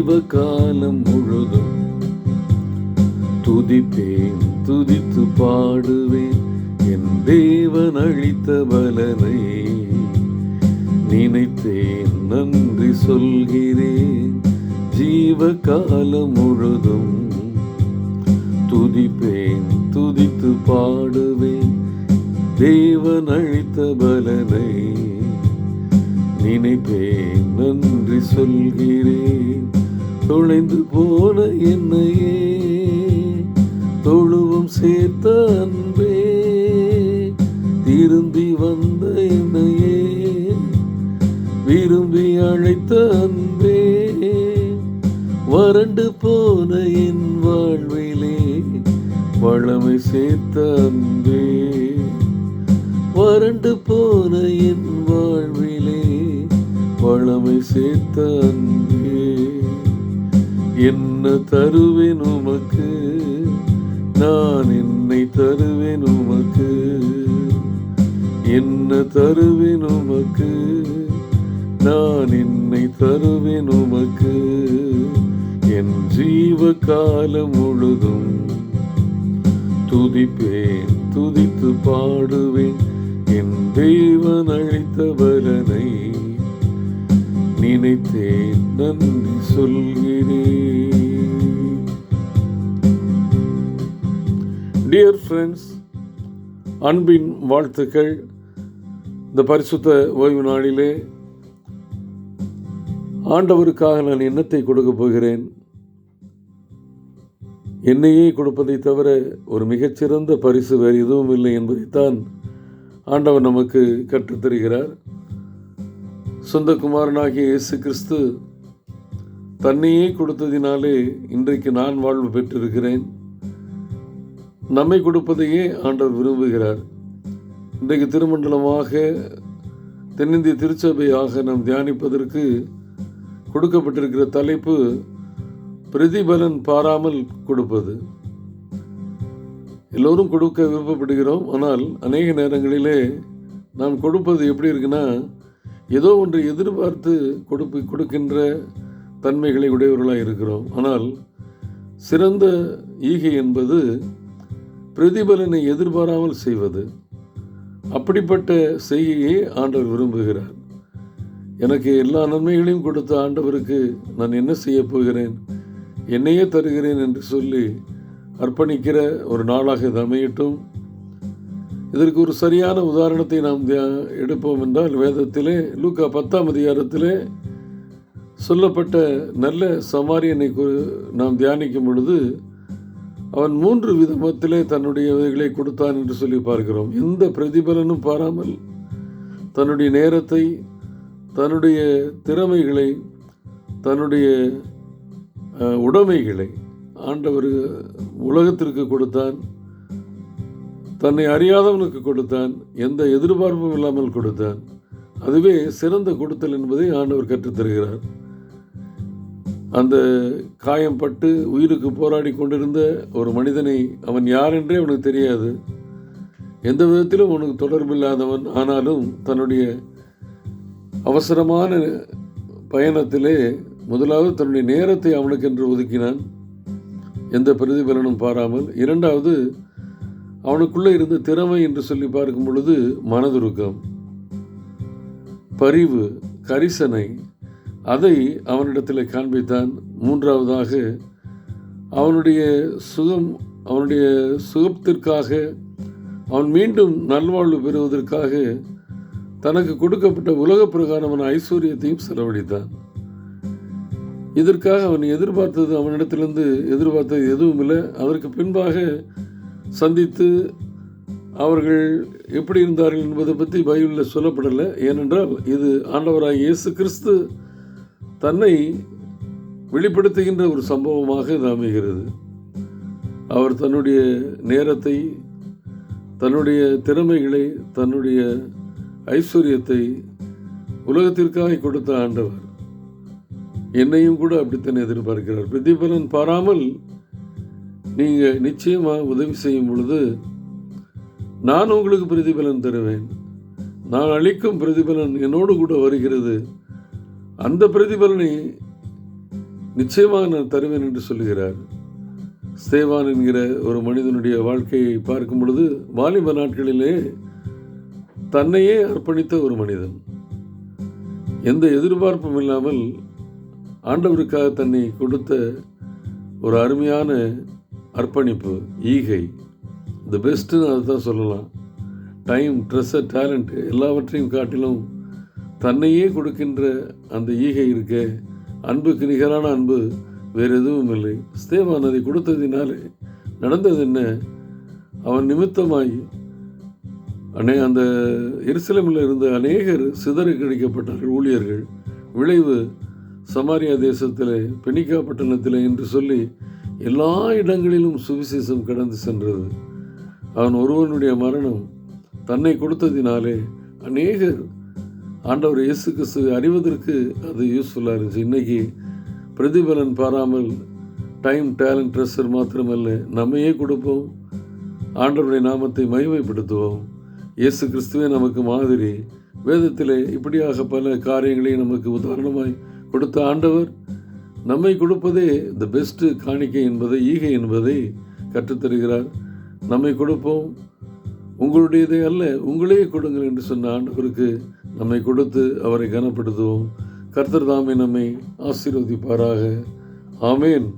ஜீவகாலம் முழுதும் துதிப்பேன் துதித்து பாடுவேன் என் தேவன் அளித்த பலனை நினைத்தேன் நன்றி சொல்கிறேன் ஜீவகாலம் முழுதும் துதிப்பேன் துதித்து பாடுவேன் தேவன் அளித்த பலனை நினைப்பேன் நன்றி சொல்கிறேன் தொலைந்து போன என்னையே தொழுவும் சேர்த்த அன்பே. திரும்பி வந்த என்னையே விரும்பி அழைத்த அன்பே. வறண்டு போன என் வாழ்விலே வளமை சேர்த்த அன்பே. வறண்டு போன என் வாழ்விலே வளமை சேர்த்த அன்பே. என்ன தருவேன் உமக்கு? நான் என்னை தருவேன் உமக்கு. என்ன தருவேன் உமக்கு? நான் என்னை தருவேன் உமக்கு. என் ஜீவ காலம் முழுதும் துதிப்பேன் துதித்து பாடுவேன். என் தேவன் அழித்த பலனை நினைத்தேன் நன்றி சொல்கிறேன். டியர் ஃப்ரெண்ட்ஸ் அன்பின் வாழ்த்துக்கள். இந்த பரிசுத்த ஓய்வு நாளிலே ஆண்டவருக்காக நான் எண்ணத்தை கொடுக்க போகிறேன்? என்னையே கொடுப்பதை தவிர ஒரு மிகச்சிறந்த பரிசு வேறு எதுவும் இல்லை என்பதைத்தான் ஆண்டவர் நமக்கு கற்றுத்தருகிறார். சொந்த குமாரனாகிய இயேசு கிறிஸ்து தன்னையே கொடுத்ததினாலே இன்றைக்கு நான் வாழ்வு பெற்றிருக்கிறேன். நம்மை கொடுப்பதையே ஆண்டவர் விரும்புகிறார். இன்றைக்கு திருமண்டலமாக தென்னிந்திய திருச்சபையாக நாம் தியானிப்பதற்கு கொடுக்கப்பட்டிருக்கிற தலைப்பு பிரதிபலன் பாராமல் கொடுப்பது. எல்லோரும் கொடுக்க விருப்பப்படுகிறோம். ஆனால் அநேக நேரங்களிலே நாம் கொடுப்பது எப்படி இருக்குன்னா ஏதோ ஒன்று எதிர்பார்த்து கொடுப்பு கொடுக்கின்ற தன்மைகளை உடையவர்களாக இருக்கிறோம். ஆனால் சிறந்த ஈகை என்பது பிரதிபலனை எதிர்பாராமல் செய்வது அப்படிப்பட்ட செய்கையை ஆண்டவர் விரும்புகிறார். எனக்கு எல்லா நன்மைகளையும் கொடுத்த ஆண்டவருக்கு நான் என்ன செய்ய போகிறேன்? என்னையே தருகிறேன் என்று சொல்லி அர்ப்பணிக்கிற ஒரு நாளாக இது அமையட்டும். இதற்கு ஒரு சரியான உதாரணத்தை நாம் தியா- எடுப்போம் என்றால் வேதத்திலே லூக்கா பத்தாம் அதிகாரத்திலே சொல்லப்பட்ட நல்ல சமாரியனை நாம் தியானிக்கும் பொழுது அவன் மூன்று விதமத்திலே தன்னுடைய இவைகளை கொடுத்தான் என்று சொல்லி பார்க்கிறோம். எந்த பிரதிபலனும் பாராமல் தன்னுடைய நேரத்தை தன்னுடைய திறமைகளை தன்னுடைய உடைமைகளை ஆண்டவர் உலகத்திற்கு கொடுத்தான். தன்னை அறியாதவனுக்கு கொடுத்தான். எந்த எதிர்பார்ப்பும் இல்லாமல் கொடுத்தான். அதுவே சிறந்த கொடுத்தல் என்பதை ஆண்டவர் கற்றுத்தருகிறார். அந்த காயம்பட்டு உயிருக்கு போராடி கொண்டிருந்த ஒரு மனிதனை அவன் யார் என்றே அவனுக்கு தெரியாது. எந்த விதத்திலும் அவனுக்கு தொடர்பில்லாதவன் ஆனாலும் தன்னுடைய அவசரமான பயணத்திலே முதலாவது தன்னுடைய நேரத்தை அவனுக்கு என்று ஒதுக்கினான். எந்த பிரதிபலனும் பாராமல் இரண்டாவது அவனுக்குள்ளே இருந்த திறமை என்று சொல்லி பார்க்கும் பொழுது மனதுருக்கம் பரிவு கரிசனை அதை அவனிடத்தில் காண்பித்தான். மூன்றாவதாக அவனுடைய சுகம் அவனுடைய சுகத்திற்காக அவன் மீண்டும் நல்வாழ்வு பெறுவதற்காக தனக்கு கொடுக்கப்பட்ட உலக பிரகாரமான ஐஸ்வர்யத்தையும் செலவழித்தான். இதற்காக அவன் எதிர்பார்த்தது அவனிடத்திலிருந்து எதிர்பார்த்தது எதுவும் இல்லை. அதற்கு பின்பாக சந்தித்து அவர்கள் எப்படி இருந்தார்கள் என்பதை பற்றி பைபிளில் சொல்லப்படலை. ஏனென்றால் இது ஆண்டவராக இயேசு கிறிஸ்து தன்னை வெளிப்படுத்துகின்ற ஒரு சம்பவமாக இது அமைகிறது அவர் தன்னுடைய நேரத்தை தன்னுடைய திறமைகளை தன்னுடைய ஐஸ்வர்யத்தை உலகத்திற்காக கொடுத்த ஆண்டவர். என்னையும் கூட அப்படித்தான் எதிர்பார்க்கிறார். பிரதிபலன் பாராமல் நீங்கள் நிச்சயமாக உதவி செய்யும் பொழுது நான் உங்களுக்கு பிரதிபலன் தருவேன். நான் அளிக்கும் பிரதிபலன் என்னோடு கூட வருகிறது. அந்த பிரதிபலனை நிச்சயமாக நான் தருவேன் என்று சொல்லுகிறார். ஸ்தேவான் என்கிற ஒரு மனிதனுடைய வாழ்க்கையை பார்க்கும் பொழுது வாலிப நாட்களிலே தன்னையே அர்ப்பணித்த ஒரு மனிதன். எந்த எதிர்பார்ப்பும் இல்லாமல் ஆண்டவருக்காக தன்னை கொடுத்த ஒரு அருமையான அர்ப்பணிப்பு ஈகை. த பெஸ்ட்டுன்னு அதை தான் சொல்லலாம். டைம் ட்ரெஸ்ஸு டேலண்ட் எல்லாவற்றையும் காட்டிலும் தன்னையே கொடுக்கின்ற அந்த ஈகை இருக்க. அன்புக்கு நிகரான அன்பு வேறு எதுவும் இல்லை. ஸ்தேவான் அதை கொடுத்ததினாலே நடந்தது என்ன? அவன் நிமித்தமாகி அனே அந்த எருசலமில் இருந்த அநேகர் சிதறி கிடைக்கப்பட்டார்கள் ஊழியர்கள். விளைவு சமாரியா தேசத்தில் பெனிக்கா பட்டணத்தில் என்று சொல்லி எல்லா இடங்களிலும் சுவிசேஷம் கடந்து சென்றது. அவன் ஒருவனுடைய மரணம் தன்னை கொடுத்ததினாலே அநேகர் ஆண்டவர் இயேசு கிறிஸ்து அறிவதற்கு அது யூஸ்ஃபுல்லாக இருந்துச்சு. இன்றைக்கி பிரதிபலன் பாராமல் டைம் டேலண்ட் ட்ரெஸ்ஸர் மாத்திரமல்ல நம்மையே கொடுப்போம். ஆண்டவருடைய நாமத்தை மகிமைப்படுத்துவோம். இயேசு கிறிஸ்துவே நமக்கு மாதிரி. வேதத்திலே இப்படியாக பல காரியங்களை நமக்கு உதாரணமாய் கொடுத்த ஆண்டவர் நம்மை கொடுப்பதே த பெஸ்ட்டு காணிக்கை என்பதை ஈகை என்பதை கற்றுத்தருகிறார். நம்மை கொடுப்போம். உங்களுடையதே அல்ல உங்களே கொடுங்கள் என்று சொன்ன ஆண்டவருக்கு நம்மை கொடுத்து அவரை கனப்படுத்துவோம். கர்த்தர் தாமே நம்மை ஆசீர்வதிப்பாராக. ஆமேன்.